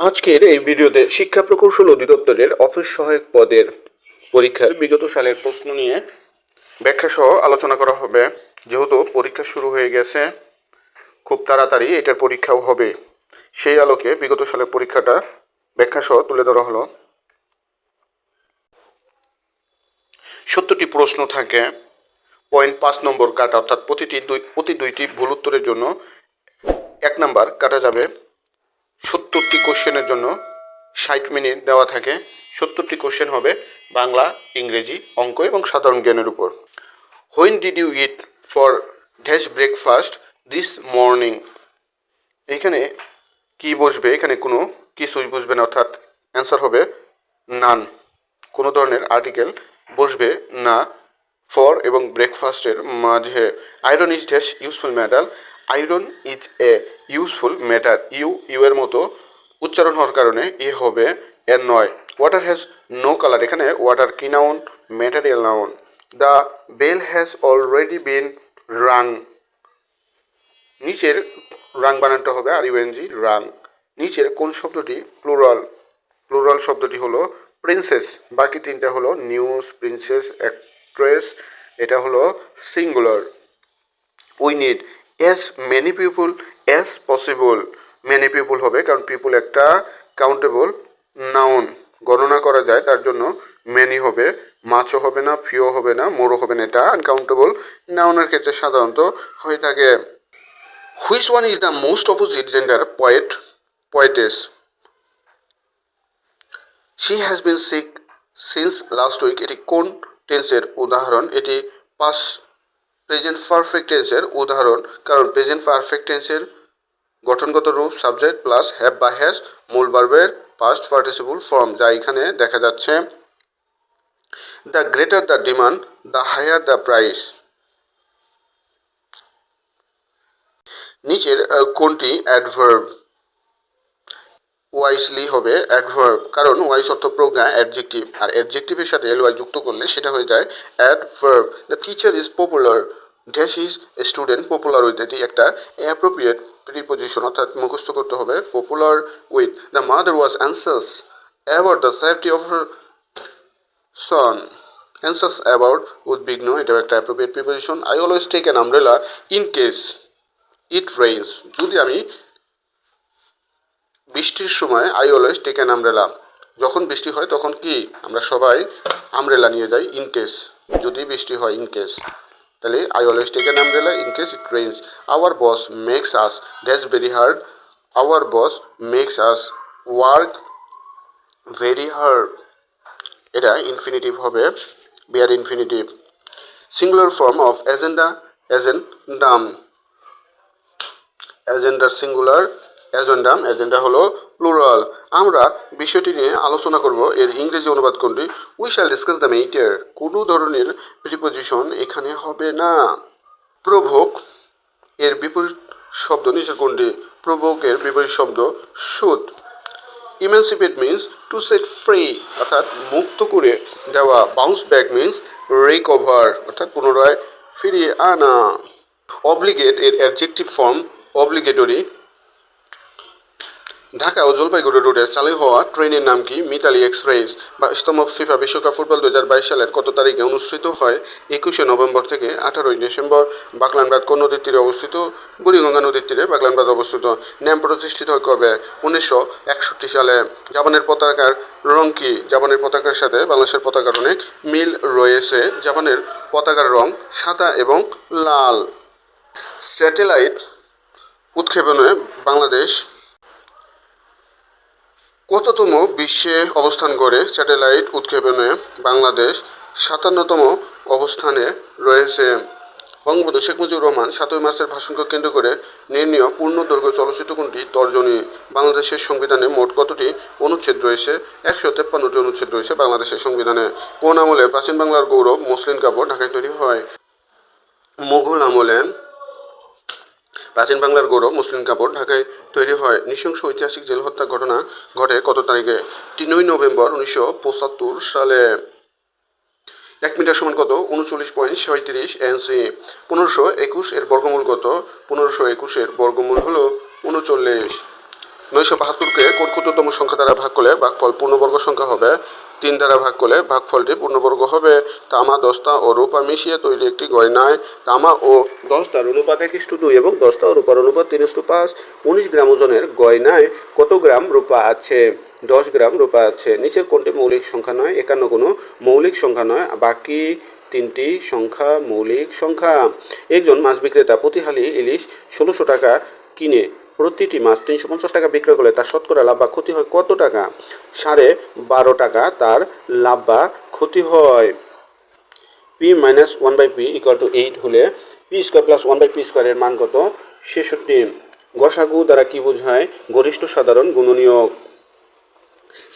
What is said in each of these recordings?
আজকের এই ভিডিওতে শিক্ষা প্রকৌশল অধিদপ্তরের অফিস সহায়ক পদের পরীক্ষার বিগত সালের প্রশ্ন নিয়ে ব্যাখ্যা সহ আলোচনা করা হবে। যেহেতু পরীক্ষা শুরু হয়ে গেছে, খুব তাড়াতাড়ি এটার পরীক্ষাও হবে। সেই আলোকে বিগত সালের পরীক্ষাটা ব্যাখ্যা সহ তুলে ধরা হলো। সত্তরটি প্রশ্ন থাকে। পয়েন্ট পাঁচ নম্বর কাটা, অর্থাৎ প্রতিটি দুই, প্রতি দুইটি ভুল উত্তরের জন্য এক নাম্বার কাটা যাবে। সত্তরটি কোশ্চেনের জন্য ষাট মিনিট দেওয়া থাকে। সত্তরটি কোশ্চেন হবে বাংলা, ইংরেজি, অঙ্ক এবং সাধারণ জ্ঞানের উপর। When did you eat for dash breakfast this morning এখানে কি বসবে? এখানে কোনো কিছুই বসবে না, অর্থাৎ অ্যান্সার হবে নান কোনো ধরনের আর্টিকেল বসবে না ফর এবং ব্রেকফাস্টের মাঝে। Iron is dash useful metal iron is a useful matter. You you এর মতো উচ্চারণ হওয়ার কারণে এ হবে এর নয়। ওয়াটার হ্যাজ নো কালার এখানে ওয়াটার কি noun material noun the bell has already been rung নিচের রাং বানানটা হবে আর ইউএনজি রাং নিচের কোন শব্দটি? প্লুরাল প্লুরাল শব্দটি হলো প্রিন্সেস বাকি তিনটা হলো নিউজ প্রিন্সেস অ্যাক্ট্রেস এটা হলো singular we need as many people as possible many people হবে, কারণ পিপুল একটা কাউন্টেবল নাউন গণনা করা যায়, তার জন্য মেনি হবে, মাছও হবে না ফিও হবে না, মোরও হবে না, এটা আনকাউন্টেবল নাউনের ক্ষেত্রে সাধারণত হয়ে থাকে। Which one is the most opposite gender poet poetess she has been sick since last week এটি কোন টেন্সের উদাহরণ? এটি পাস প্রেজেন্ট পারফেক্ট টেন্সের উদাহরণ। কারণ প্রেজেন্ট পারফেক্ট টেন্সের গঠনগত রূপ সাবজেক্ট প্লাস হ্যাভ বা হ্যাজ মূল বার্বের পাস্ট পার্টিসিপল ফর্ম যা এখানে দেখা যাচ্ছে। The greater the demand the higher the price নিচের কোনটি অ্যাডভার্ব ওয়াইসলি হবে অ্যাডভার্ব কারণ ওয়াইস অর্থ প্রজ্ঞা অ্যাডজেক্টিভ আর অ্যাডজেক্টিভের সাথে এল ওয়াই যুক্ত করলে সেটা হয়ে যায় adverb the teacher is popular dash is student popular with এটি একটা অ্যাপ্রোপ্রিয়েট প্রিপোজিশন অর্থাৎ মুখস্থ করতে হবে popular with the mother was anxious about the safety of son anxious about উদ্বিগ্ন, এটাও একটা appropriate preposition I always take an umbrella in case it rains যদি আমি বৃষ্টির সময় I always take an umbrella যখন বৃষ্টি হয়, তখন কি? আমরা সবাই আমব্রেলা নিয়ে যাই ইন কেস যদি বৃষ্টি হয় ইন কেস তাহলে I always take an umbrella in case it rains our boss makes us that's very hard our boss makes us work very hard এটা ইনফিনিটিভ হবে বিয়ার infinitive singular form of agenda agendum এজেন্ডার singular agendum agenda হলো plural. আমরা বিষয়টি নিয়ে আলোচনা করব। এর ইংরেজি অনুবাদ কোনটি? We shall discuss the matter কোনো ধরনের প্রিপোজিশন এখানে হবে না। প্রভোক এর বিপরীত শব্দ নিচে কোনটি? প্রভোকের বিপরীত শব্দ সুদ emancipate means to set free অর্থাৎ মুক্ত করে দেওয়া। বাউন্স ব্যাক মিন্স রিকভার অর্থাৎ পুনরায় ফিরিয়ে আনা। অব্লিগেট এর অ্যাডজেক্টিভ ফর্ম অব্লিগেটরি ঢাকা ও জলপাইগুড়ি রোডে চালু হওয়া ট্রেনের নাম কি? মিতালি এক্সপ্রেস বা বাইশতম ফিফা বিশ্বকাপ ফুটবল দু হাজার বাইশ সালের কত তারিখে অনুষ্ঠিত হয়? একুশে নভেম্বর থেকে আঠারোই ডিসেম্বর বাকলানবাদ কোন নদীর তীরে অবস্থিত? বুড়িগঙ্গা নদীর তীরে বাগলানবাদ অবস্থিত। ন্যাম প্রতিষ্ঠিত হয় কবে? উনিশশো একষট্টি সালে। জাপানের পতাকার রং কি? জাপানের পতাকার সাথে বাংলাদেশের পতাকার অনেক মিল রয়েছে। জাপানের পতাকার রং সাদা এবং লাল। স্যাটেলাইট উৎক্ষেপণে বাংলাদেশ কততম বিশ্বে অবস্থান করে স্যাটেলাইট উৎক্ষেপণে বাংলাদেশ সাতান্নতম অবস্থানে রয়েছে? বঙ্গবন্ধু শেখ মুজিবুর রহমান সাতই মার্চের ভাষণকে কেন্দ্র করে নির্ণীয় পূর্ণদৈর্ঘ্য চলচ্চিত্র কোনটি? তর্জনী। বাংলাদেশের সংবিধানে মোট কতটি অনুচ্ছেদ রয়েছে? একশো তেপ্পান্নটি অনুচ্ছেদ রয়েছে বাংলাদেশের সংবিধানে। কোন আমলে প্রাচীন বাংলার গৌরব মসলিন কাপড় ঢাকায় তৈরি হয়? মুঘল আমলে প্রাচীন বাংলার গৌরব, মুসলিম কাপড় ঢাকায় তৈরি হয়। নৃশংস ঐতিহাসিক জেল হত্যা ঘটনা ঘটে কত তারিখে? তিনই নভেম্বর উনিশশো পঁচাত্তর সালে। এক মিটার সমান কত? উনচল্লিশ পয়েন্ট সাঁত্রিশ এনসি। পনেরোশো একুশ এর বর্গমূল কত? পনেরোশো একুশের বর্গমূল হলো উনচল্লিশ। নয়শো বাহাত্তরকে কোন ক্ষুদ্রতম সংখ্যা দ্বারা ভাগ করলে ভাগফল পূর্ণবর্গ সংখ্যা হবে তিন দ্বারা ভাগ করলে ভাগফলটি পূর্ণবর্গ হবে। তামা দস্তা ও রূপা মিশিয়ে তৈরি একটি গয়নায়। তামা ও দস্তার অনুপাত এক ইস্টু দুই এবং দস্তা ও রূপার অনুপাত তিন ইস্টু পাঁচ। উনিশ গ্রাম ওজনের গয়নায় কত গ্রাম রূপা আছে? দশ গ্রাম রূপা আছে। নিচের কোনটি মৌলিক সংখ্যা নয়? একান্ন কোনো মৌলিক সংখ্যা নয়। বাকি তিনটি সংখ্যা মৌলিক সংখ্যা। একজন মাছ বিক্রেতা প্রতি হালি ইলিশ ষোলোশো টাকা কিনে প্রতিটি মাছ তিনশো পঞ্চাশ টাকা বিক্রয় করলে তার শতকরা লাভ বা ক্ষতি হয় কত টাকা? সাড়ে বারো টাকা তার লাভ বা ক্ষতি হয়। P minus one by P equal to eight হলে P square plus one by P স্কোয়ারের মান কত? ছেষট্টি। গসাগু দ্বারা কি বোঝায়? গরিষ্ঠ সাধারণ গুণনীয়ক।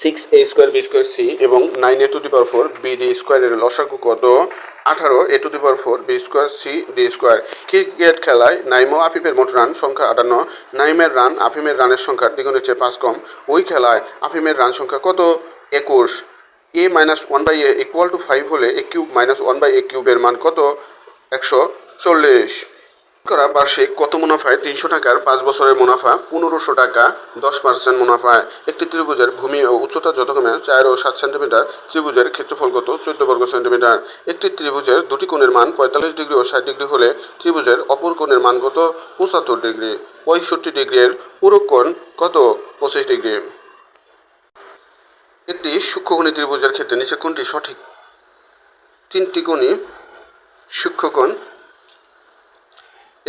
Six A square B square C এবং nine A to the power four B D স্কোয়ারের লসাগু কত? আঠারো A to the power four B square C D square cricket খেলায় নাইম ও আফিফের মোট রান সংখ্যা আটান্ন। নাইমের রান আফিমের রানের সংখ্যা দ্বিগুণের চেয়ে পাঁচ কম। ওই খেলায় আফিমের রান সংখ্যা কত? একুশ। A minus one by A equal to five হলে A cube minus one by A কিউবের মান কত? একশো চল্লিশ। করা বার্ষিক কত মুনাফায়? তিনশো টাকার পাঁচ বছরের মুনাফা, পনেরোশো টাকা, দশ পার্সেন্ট মুনাফায়। একটি ত্রিভুজের ভূমি ও উচ্চতা যথাক্রমে চার ও সাত সেন্টিমিটার, ত্রিভুজের ক্ষেত্রফল কত চোদ্দ বর্গ সেন্টিমিটার। একটি ত্রিভুজের দুটি কোণের মান পঁয়তাল্লিশ ডিগ্রি ও ষাট ডিগ্রি হলে ত্রিভুজের অপর কোণের মান কত? পঁচাত্তর ডিগ্রি। পঁয়ষট্টি ডিগ্রির পুরো কোণ কত? পঁচিশ ডিগ্রি। একটি সূক্ষ্মকোণী ত্রিভুজের ক্ষেত্রে নিচে কোনটি সঠিক। তিনটি কোণই সূক্ষ্মকোণ।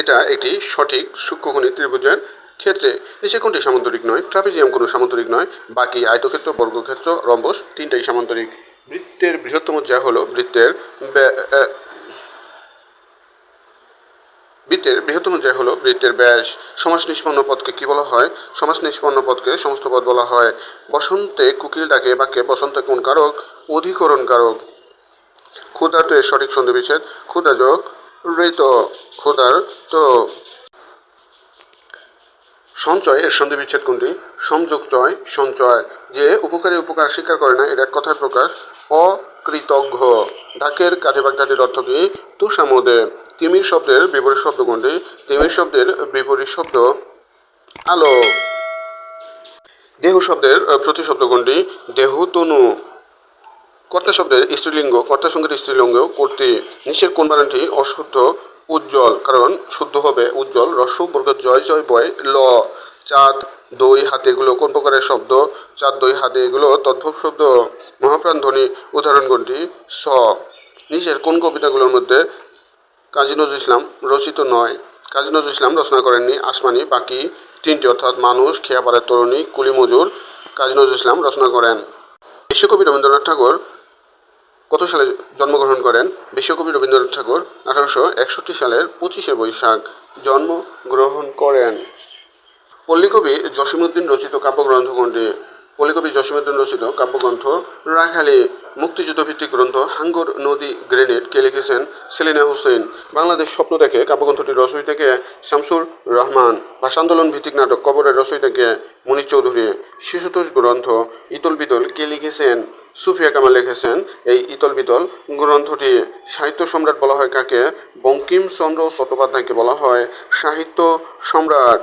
এটা একটি সঠিক সূক্ষ্মকোণী ত্রিভুজের ক্ষেত্রে। নিচে কোনটি সামান্তরিক নয়, ট্রাপিজিয়াম কোনো সামান্তরিক নয়, বাকি আয়তক্ষেত্র, বর্গক্ষেত্র, রম্বস তিনটাই সামান্তরিক। বৃত্তের বৃহত্তম যা হলো বৃত্তের বৃত্তের বৃহত্তম যা হলো বৃত্তের ব্যাস। সমাস নিষ্পন্ন পদকে কি বলা হয়? সমাস নিষ্পন্ন পদকে সমস্ত পদ বলা হয়। বসন্তে কুকিল ডাকে বাক্যে বসন্তে কোন কারক, অধিকরণ কারক। এর সঠিক সন্ধি বিচ্ছেদ। যোগ ঋত ক্ষুধার তো সঞ্চয়, এর সন্ধি বিচ্ছেদ কোনটি? সংযোগ চয়, সঞ্চয়, যে উপকারী উপকার স্বীকার করে না, এর এক কথার প্রকাশ, অকৃতজ্ঞ। ঢাকের কাঠে বাগধাটির অর্থ কি? তুষামোদে। তিমির শব্দের বিপরীত শব্দ কোনটি? তিমির শব্দের বিপরীত শব্দ আলো। দেহ শব্দের প্রতিশব্দ কোনটি? দেহ তনু কর্তা শব্দের স্ত্রীলিঙ্গ, কর্তা সঙ্গের স্ত্রীলিঙ্গ কর্তৃ নিচের কোন বানানটি অশুদ্ধ, উজ্জ্বল? কারণ শুদ্ধ হবে উজ্জ্বল রস্য বর্গ, জয় জয়, বয়, ল। চাঁদ, দই, হাতে এগুলো কোন প্রকারের শব্দ? চাঁদ, দই, হাতে এগুলো তদ্ভব শব্দ। মহাপ্রাণ ধ্বনি উদাহরণ কোনটি? স। নিচের কোন কবিতাগুলোর মধ্যে কাজী নজরুল ইসলাম রচিত নয়? কাজী নজরুল ইসলাম রচনা করেননি আসমানি, বাকি তিনটি, অর্থাৎ মানুষ খেয়াপাড়ার তরুণী কুলি মজুর কাজী নজরুল ইসলাম রচনা করেন। বিশ্বকবি রবীন্দ্রনাথ ঠাকুর কত সালে জন্মগ্রহণ করেন? বিশ্বকবি রবীন্দ্রনাথ ঠাকুর আঠারোশো একষট্টি সালের পঁচিশে বৈশাখ জন্মগ্রহণ করেন। পল্লীকবি জসীমউদ্দিন রচিত কাব্যগ্রন্থ কোনটি? পল্লীকবি জসিমুদ্দিন রচিত কাব্যগ্রন্থ রাখালি মুক্তিযুদ্ধ ভিত্তিক গ্রন্থ হাঙ্গর নদী গ্রেনেড কে লিখেছেন সেলিনা হোসেন। বাংলাদেশ স্বপ্ন দেখে কাব্যগ্রন্থটি রচয়িতা কে শামসুর রহমান। ভাষা আন্দোলন ভিত্তিক নাটক কবরের রচয়িতা কে মনির চৌধুরী। শিশুতোষ গ্রন্থ ইতল বিতল কে লিখেছেন সুফিয়া কামাল লিখেছেন। এই ইতল বিতল গ্রন্থটি সাহিত্য সম্রাট বলা হয় কাকে? বঙ্কিমচন্দ্র চট্টোপাধ্যায়কে বলা হয় সাহিত্য সম্রাট।